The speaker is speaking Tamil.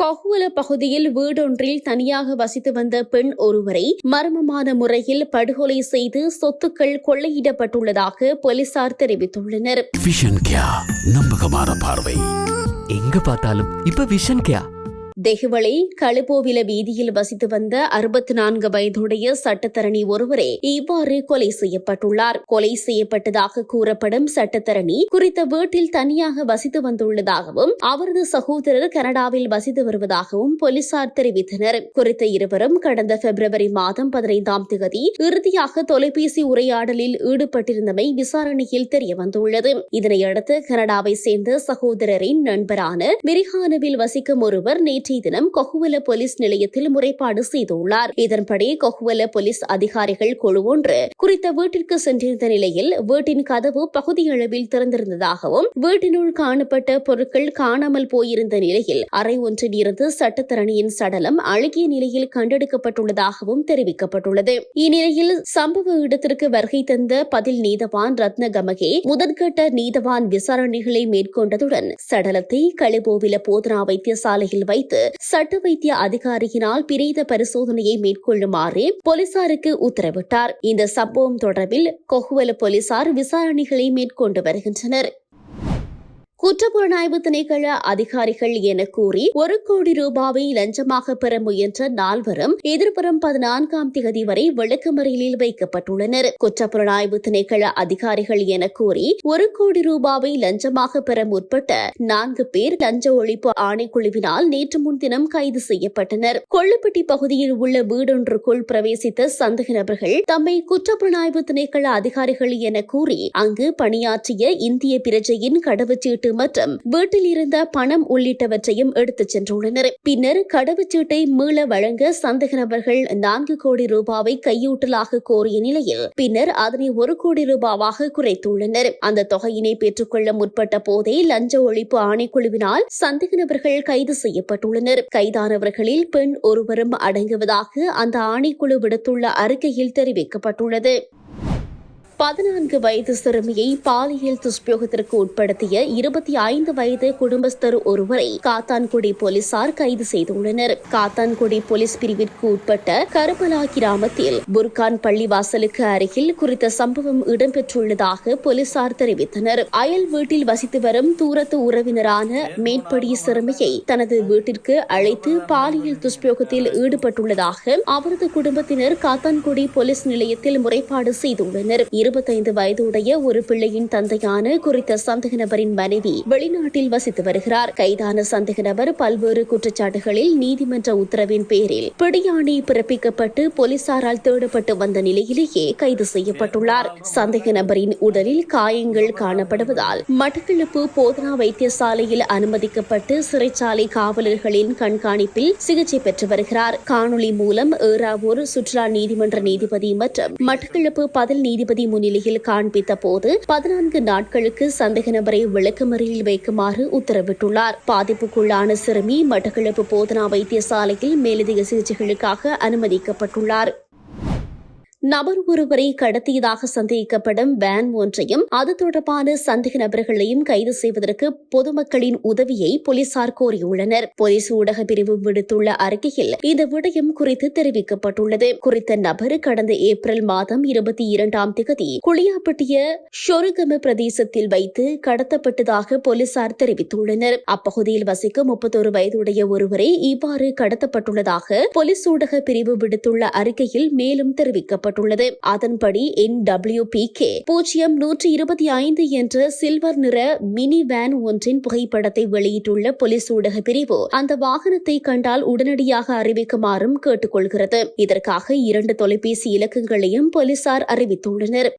கொஹுவல பகுதியில் வீடொன்றில் தனியாக வசித்து வந்த பெண் ஒருவரை மர்மமான முறையில் படுகொலை செய்து சொத்துக்கள் கொள்ளையிடப்பட்டுள்ளதாக போலீசார் தெரிவித்துள்ளனர். விஷன் கியா நம்பகமான பார்வை. எங்க பார்த்தாலும் இப்ப விஷன் கேயா தெஹுவளை களுபோவில வீதியில் வசித்து வந்த அறுபத்தி நான்கு வயதுடைய சட்டத்தரணி ஒருவரே இவ்வாறு கொலை செய்யப்பட்டுள்ளார். கொலை செய்யப்பட்டதாக கூறப்படும் சட்டத்தரணி குறித்த வீட்டில் தனியாக வசித்து வந்துள்ளதாகவும் அவரது சகோதரர் கனடாவில் வசித்து வருவதாகவும் போலீசார் தெரிவித்தனர். குறித்த இருவரும் கடந்த பிப்ரவரி மாதம் பதினைந்தாம் தேதி இறுதியாக தொலைபேசி உரையாடலில் ஈடுபட்டிருந்தமை விசாரணையில் தெரியவந்துள்ளது. இதனையடுத்து கனடாவை சேர்ந்த சகோதரரின் நண்பரான மிரிஹானுவில் வசிக்கும் ஒருவர் நேற்று நேற்றைய தினம் கொகுவல போலீஸ் நிலையத்தில் முறைப்பாடு செய்துள்ளார். இதன்படி கொகுவல போலீஸ் அதிகாரிகள் குழு ஒன்று குறித்த வீட்டிற்கு சென்றிருந்த நிலையில் வீட்டின் கதவு பகுதியளவில் திறந்திருந்ததாகவும் வீட்டினுள் காணப்பட்ட பொருட்கள் காணாமல் போயிருந்த நிலையில் அறை ஒன்றில் இருந்து சட்டத்தரணியின் சடலம் அழுகிய நிலையில் கண்டெடுக்கப்பட்டுள்ளதாகவும் தெரிவிக்கப்பட்டுள்ளது. இந்நிலையில் சம்பவ இடத்திற்கு வருகை தந்த பதில் நீதவான் ரத்ன கமகே முதற்கட்ட நீதவான் விசாரணைகளை மேற்கொண்டதுடன் சடலத்தை களிபோவில போதனா வைத்தியசாலையில் வைத்து சட்ட வைத்திய அதிகாரியினால் பிரேத பரிசோதனையை மேற்கொள்ளுமாறு போலீசாருக்கு உத்தரவிட்டார். இந்த சம்பவம் தொடர்பில் கொஹுவல போலீசார் விசாரணைகளை மேற்கொண்டு வருகின்றனர். குற்றப்புலனாய்வு திணைக்கள அதிகாரிகள் என கூறி ஒரு கோடி ரூபாவை லஞ்சமாக பெற முயன்ற நால்வரும் எதிர்வரும் பதினான்காம் தேதி வரை விளக்கமறியலில் வைக்கப்பட்டுள்ளனர். குற்றப்புலனாய்வு திணைக்கள அதிகாரிகள் என கூறி ஒரு கோடி ரூபாவை லஞ்சமாக பெற முற்பட்ட நான்கு பேர் லஞ்ச ஒழிப்பு ஆணைக்குழுவினால் நேற்று முன்தினம் கைது செய்யப்பட்டனர். கொள்ளுப்பட்டி பகுதியில் உள்ள வீடொன்றுக்குள் பிரவேசித்த சந்தேக நபர்கள் தம்மை குற்றப்புலனாய்வு திணைக்கள அதிகாரிகள் என கூறி அங்கு பணியாற்றிய இந்திய பிரஜையின் கடவுச்சீட்டு மற்றும் வீட்டில் இருந்த பணம் உள்ளிட்டவற்றையும் எடுத்துச் சென்றுள்ளனர். பின்னர் கடவுச்சீட்டை மீள வழங்க சந்தேக நபர்கள் நான்கு கோடி ரூபாவை கையூட்டலாக கோரிய நிலையில் பின்னர் அதனை ஒரு கோடி ரூபாவாக குறைத்துள்ளனர். அந்த தொகையினை பெற்றுக்கொள்ள முற்பட்ட போதே லஞ்ச ஒழிப்பு ஆணைக்குழுவினால் சந்தேக நபர்கள் கைது செய்யப்பட்டுள்ளனர். கைதானவர்களில் பெண் ஒருவரும் அடங்குவதாக அந்த ஆணைக்குழு விடுத்துள்ள அறிக்கையில் தெரிவிக்கப்பட்டுள்ளது. பதினான்கு வயது சிறுமியை பாலியல் துஷ்பிரயோகத்திற்கு உட்படுத்திய இருபத்தி ஐந்து வயது குடும்பஸ்தர் ஒருவரை காத்தான்குடி போலீசார் கைது செய்துள்ளனர். காத்தான்குடி போலீஸ் பிரிவிற்கு உட்பட்ட கருபலா கிராமத்தில் புர்கான் பள்ளிவாசலுக்கு அருகில் குறித்த சம்பவம் இடம்பெற்றுள்ளதாக போலீசார் தெரிவித்தனர். அயல் வீட்டில் வசித்து வரும் தூரத்து உறவினரான மேற்படி சிறுமியை தனது வீட்டிற்கு அழைத்து பாலியல் துஷ்பிரயோகத்தில் ஈடுபட்டுள்ளதாக அவரது குடும்பத்தினர் காத்தான்குடி போலீஸ் நிலையத்தில் முறைப்பாடு செய்துள்ளனர். இருபத்தைந்து வயதுடைய ஒரு பிள்ளையின் தந்தையான குறித்த சந்தேக நபரின் மனைவி வெளிநாட்டில் வசித்து வருகிறார். கைதான சந்தேக நபர் பல்வேறு குற்றச்சாட்டுகளில் நீதிமன்ற உத்தரவின் பேரில் பிடியாணை பிறப்பிக்கப்பட்டு போலீசாரால் தேடப்பட்டு வந்த நிலையிலேயே கைது செய்யப்பட்டுள்ளார். சந்தேக நபரின் உடலில் காயங்கள் காணப்படுவதால் மட்டக்களப்பு போதனா வைத்தியசாலையில் அனுமதிக்கப்பட்டு சிறைச்சாலை காவலர்களின் கண்காணிப்பில் சிகிச்சை பெற்று வருகிறார். காணொலி மூலம் ஏறாவூர் சுற்றுலா நீதிமன்ற நீதிபதி மற்றும் மட்டக்களப்பு பதில் நீதிபதி முன்னிலையில் காண்பித்த போது பதினான்கு நாட்களுக்கு சந்தேக நபரை விளக்கமறியில் வைக்குமாறு உத்தரவிட்டுள்ளார். பாதிப்புக்குள்ளான சிறுமி மட்டக்களப்பு போதனா வைத்தியசாலையில் மேலதிக சிகிச்சைகளுக்காக அனுமதிக்கப்பட்டுள்ளார். நபர் ஒருவரை கடத்தியதாக சந்தேகிக்கப்படும் வேன் ஒன்றையும் அது தொடர்பான சந்தேக நபர்களையும் கைது செய்வதற்கு பொதுமக்களின் உதவியை போலீசார் கோரியுள்ளனர். போலீஸ் ஊடக பிரிவு விடுத்துள்ள அறிக்கையில் இந்த விடயம் குறித்து தெரிவிக்கப்பட்டுள்ளது. குறித்த நபர் கடந்த ஏப்ரல் மாதம் இருபத்தி இரண்டாம் திகதி குளியாப்பட்டிய ஷொருகம பிரதேசத்தில் வைத்து கடத்தப்பட்டதாக போலீசார் தெரிவித்துள்ளனர். அப்பகுதியில் வசிக்கும் முப்பத்தொரு வயதுடைய ஒருவரை இவ்வாறு கடத்தப்பட்டுள்ளதாக போலீஸ் ஊடக பிரிவு விடுத்துள்ள அறிக்கையில் மேலும் தெரிவிக்கப்பட்டுள்ளது. செய்யப்பட்டுள்ளது அதன்படி என் டபிள்யூ பி கே பூஜ்ஜியம் நூற்றி இருபத்தி ஐந்து என்ற சில்வர் நிற மினி வேன் ஒன்றின் புகைப்படத்தை வெளியிட்டுள்ள போலீஸ் ஊடக பிரிவு அந்த வாகனத்தை கண்டால் உடனடியாக அறிவிக்குமாறும் கேட்டுக்கொள்கிறது. இதற்காக இரண்டு தொலைபேசி இலக்கங்களையும் போலீசார் அறிவித்துள்ளனர்.